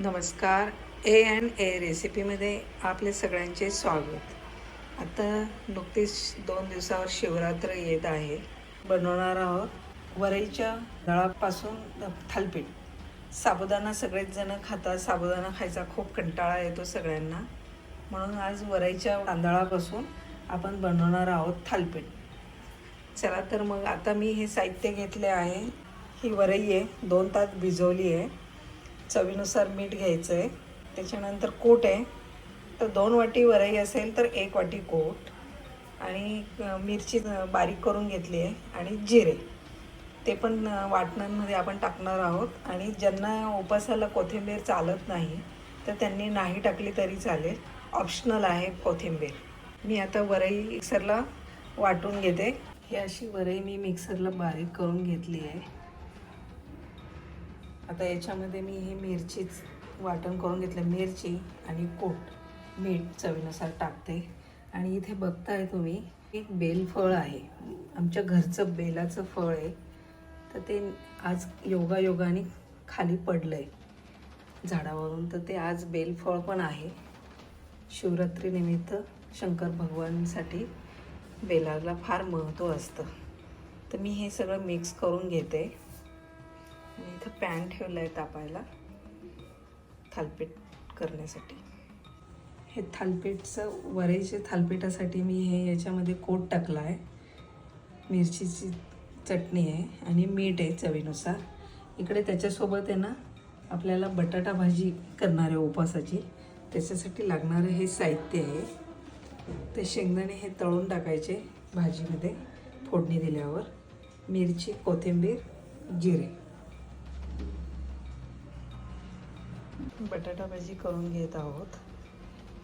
नमस्कार. A and A रेसिपीमध्ये आपले सगळ्यांचे स्वागत. आता नुकतीच दोन दिवसावर शिवरात्र येत आहे. बनवणार आहोत वरईच्या नळापासून थालपीठ. साबुदाणा सगळेच जण खातात. साबुदाणा खायचा खूप कंटाळा येतो सगळ्यांना. म्हणून आज वरईच्या तांदळापासून आपण बनवणार आहोत थालपीठ. चला तर मग आता मी हे साहित्य घेतले आहे. ही वरई आहे. दोन तास भिजवली आहे. चवीनुसार मीठ घ्यायचं आहे त्याच्यानंतर कोट आहे. तर दोन वाटी वरई असेल तर एक वाटी कोट. आणि मिरची बारीक करून घेतली आहे आणि जिरे. ते पण वाटणांमध्ये आपण टाकणार आहोत. आणि ज्यांना उपासाला कोथिंबीर चालत नाही तर त्यांनी नाही टाकली तरी चालेल. ऑप्शनल आहे कोथिंबीर. मी आता वरई मिक्सरला वाटून घेते. ही अशी वरई मी मिक्सरला बारीक करून घेतली आहे. आता याच्यामध्ये मी हे मिरचीच वाटण करून घेतलं. मिरची आणि कोट मीठ चवीनुसार टाकते. आणि इथे बघताय तुम्ही एक बेलफळ आहे. आमच्या घरचं बेलाचं फळ आहे. तर ते आज योगायोगाने खाली पडलं आहे झाडावरून. तर ते आज बेलफळ पण आहे. शिवरात्रीनिमित्त शंकर भगवानसाठी बेलाला फार महत्त्व असतं. तर मी हे सगळं मिक्स करून घेते. आणि इथं पॅन ठेवलं आहे तापायला. थालपीठ करण्यासाठी. हे थालपीठचं वरेचे थालपीठासाठी मी हे याच्यामध्ये कोट टाकला आहे. मिरचीची चटणी आहे आणि मीठ आहे चवीनुसार. इकडे त्याच्यासोबत आहे ना आपल्याला बटाटा भाजी करणार आहे उपवासाची. त्याच्यासाठी लागणारं हे साहित्य आहे. ते शेंगदाणे हे तळून टाकायचे भाजीमध्ये फोडणी दिल्यावर. मिरची कोथिंबीर जिरे. बटाटा भाजी करून घेत आहोत.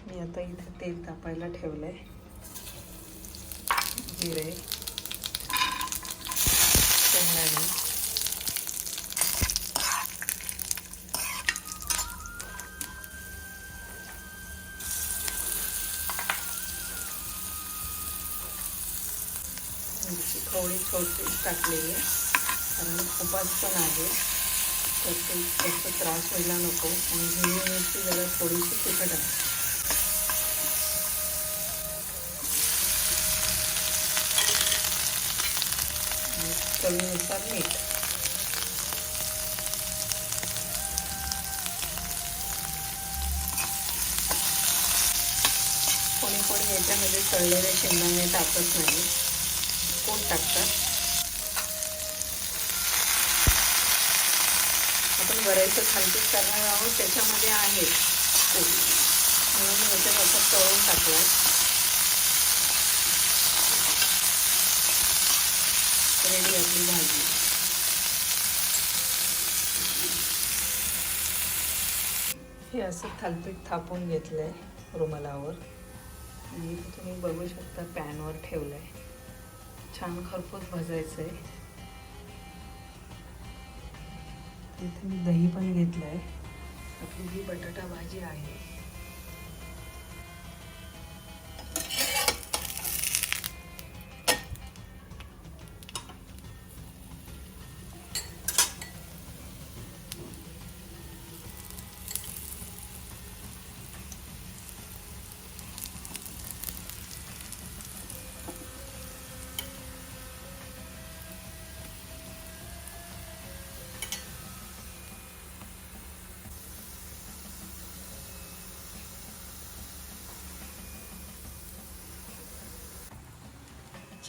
मी आता इथे तेल तापायला ठेवलं आहे जिरे शेंगदाणे. थोडी छोटी टाकलेली कारण खूपच पण आहे. जास्त त्रास व्हायला नको. आणि हिरवी मिरची जरा थोडीशी तिखट आहे. चवीनुसार मीठ. कोणी कोणी याच्यामध्ये तळलेले शेंगदाणे टाकत नाही. कोण टाकतात? आपण बऱ्याचशा थालपीठ करणार आहोत त्याच्यामध्ये आहे म्हणून मी याच्यात असं तळून टाकलं रेडी आपली भाजी. हे असं थालपीठ थापून घेतलं आहे रुमालावर. आणि तुम्ही बघू शकता पॅनवर ठेवलं आहे छान खरपूस भाजायचं आहे इथे मी दही पण घेतलं आहे आपली ही बटाटा भाजी आहे.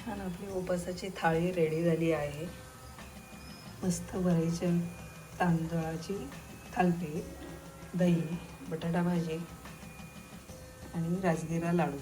छान आपली उपासाची थाळी रेडी झाली आहे. मस्त भरायच्या तांदळाची थालपीठ दही बटाटा भाजी आणि राजगिरा लाडू.